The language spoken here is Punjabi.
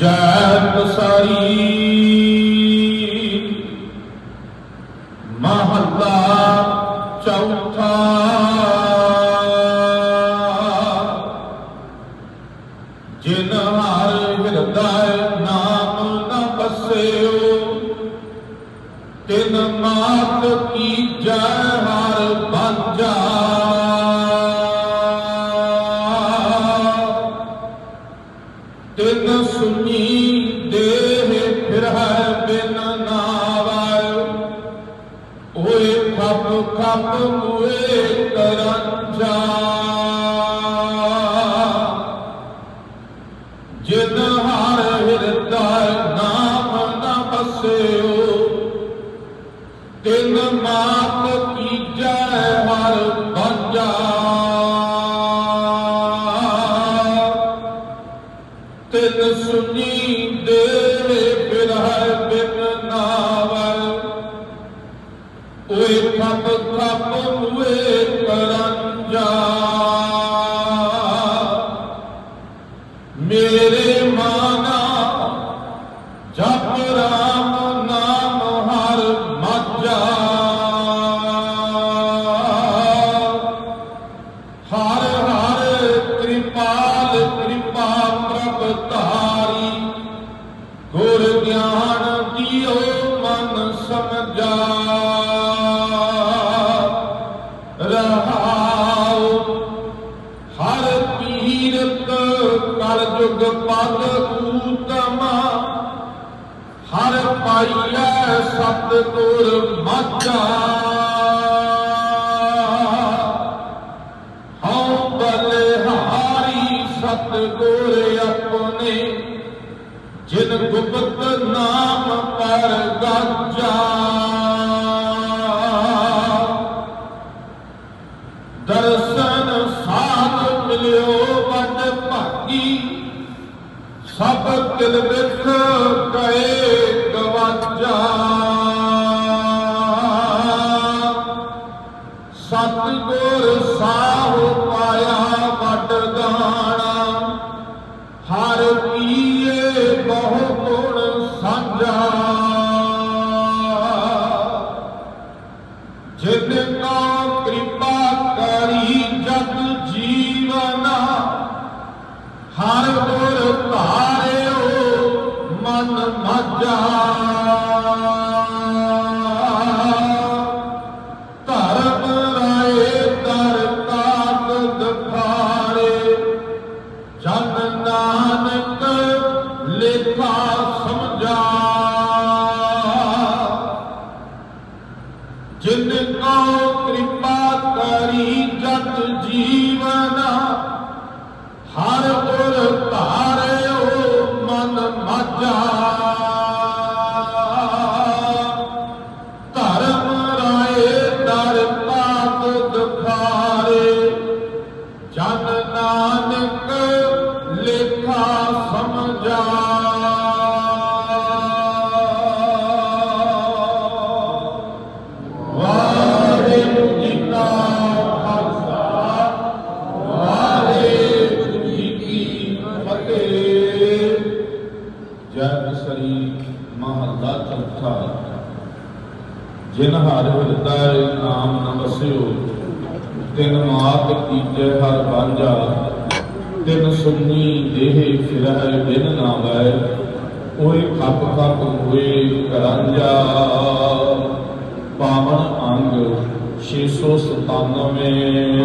ਜੈ ਪਸਾਈ। ਮਹੱਲਾ ਚੌਥਾ। ਜਿਨ ਹਰ ਹਿਰਦੈ ਨਾਮ ਨ ਬਸਿਓ ਤਿਨ ਮਾਤ ਕੀ ਜੈ ਤਿਨ ਸੁਣੀ ਦੇਹ ਫਿਰ ਹੈ ਬਿਨ ਨਾਵੈ ਓਏ ਖਪ ਖਪ ਮੁਏ ਕਰੰਜਾ ਜਿਨ ਧਾਰੀ ਗੁਰ ਗਿਆਨ ਦਿਓ ਮਨ ਸਮਝਾ। ਰਹਾਉ। ਹਰ ਪੀਰਤ ਕਲ ਜੁਗ ਪਦ ਊਤਮਾ। ਹਰ ਪਾਈਐ ਸਤ ਗੁਰ ਮਾਝਾ। ਹਉ ਬਲਿਹਾਰੀ ਸਤ ਗੁਰ ਆਪਣੇ ਜਿਨ ਗੁਪਤ ਨਾਮ ਪਰ ਗਾਜਾ। ਦਰਸ਼ਨ ਸਾਧ ਮਿਲਿਓ ਵੱਡ ਭਾਗੀ। ਸਭ ਤਿਲ ਵਿਖ ਜਨ ਨਾਨਕ ਲੇਖਾ ਸਮਝਾ। ਜਿਨ ਕੋ ਕਿਰਪਾ ਕਰੀ ਜਗ ਜੀਵਨ ਹਰ ਗੁਰ ਧਾਰਿਓ ਦਖਾਰੇ ਜਨ ਨਾਨਕ ਲੇਖਾ ਸਮਝਾ। ਵਾਹਿਗੁਰੂ ਜੀ ਕੀ ਫਤਿਹ। ਜੈ ਸ੍ਰੀ ਮਹੱਲਾ ਚੌਥਾ। ਜਿਨ ਹਰਿ ਹਿਰਦੈ ਨਾਮ ਨਮਸਿਓ ਤਿਨ ਮਾਤ ਕੀਜੈ ਹਰ ਬਾਂਝਾ ਤਿਨ ਸੁਣੀ ਦੇਹ ਫਿਰਹਿ ਬਿਨ ਨਾਵੈ ਓਏ ਖਪ ਖਪ ਹੋਏ ਕਰਾਂਜਾ ਪਾਵਨ ਅੰਗ 697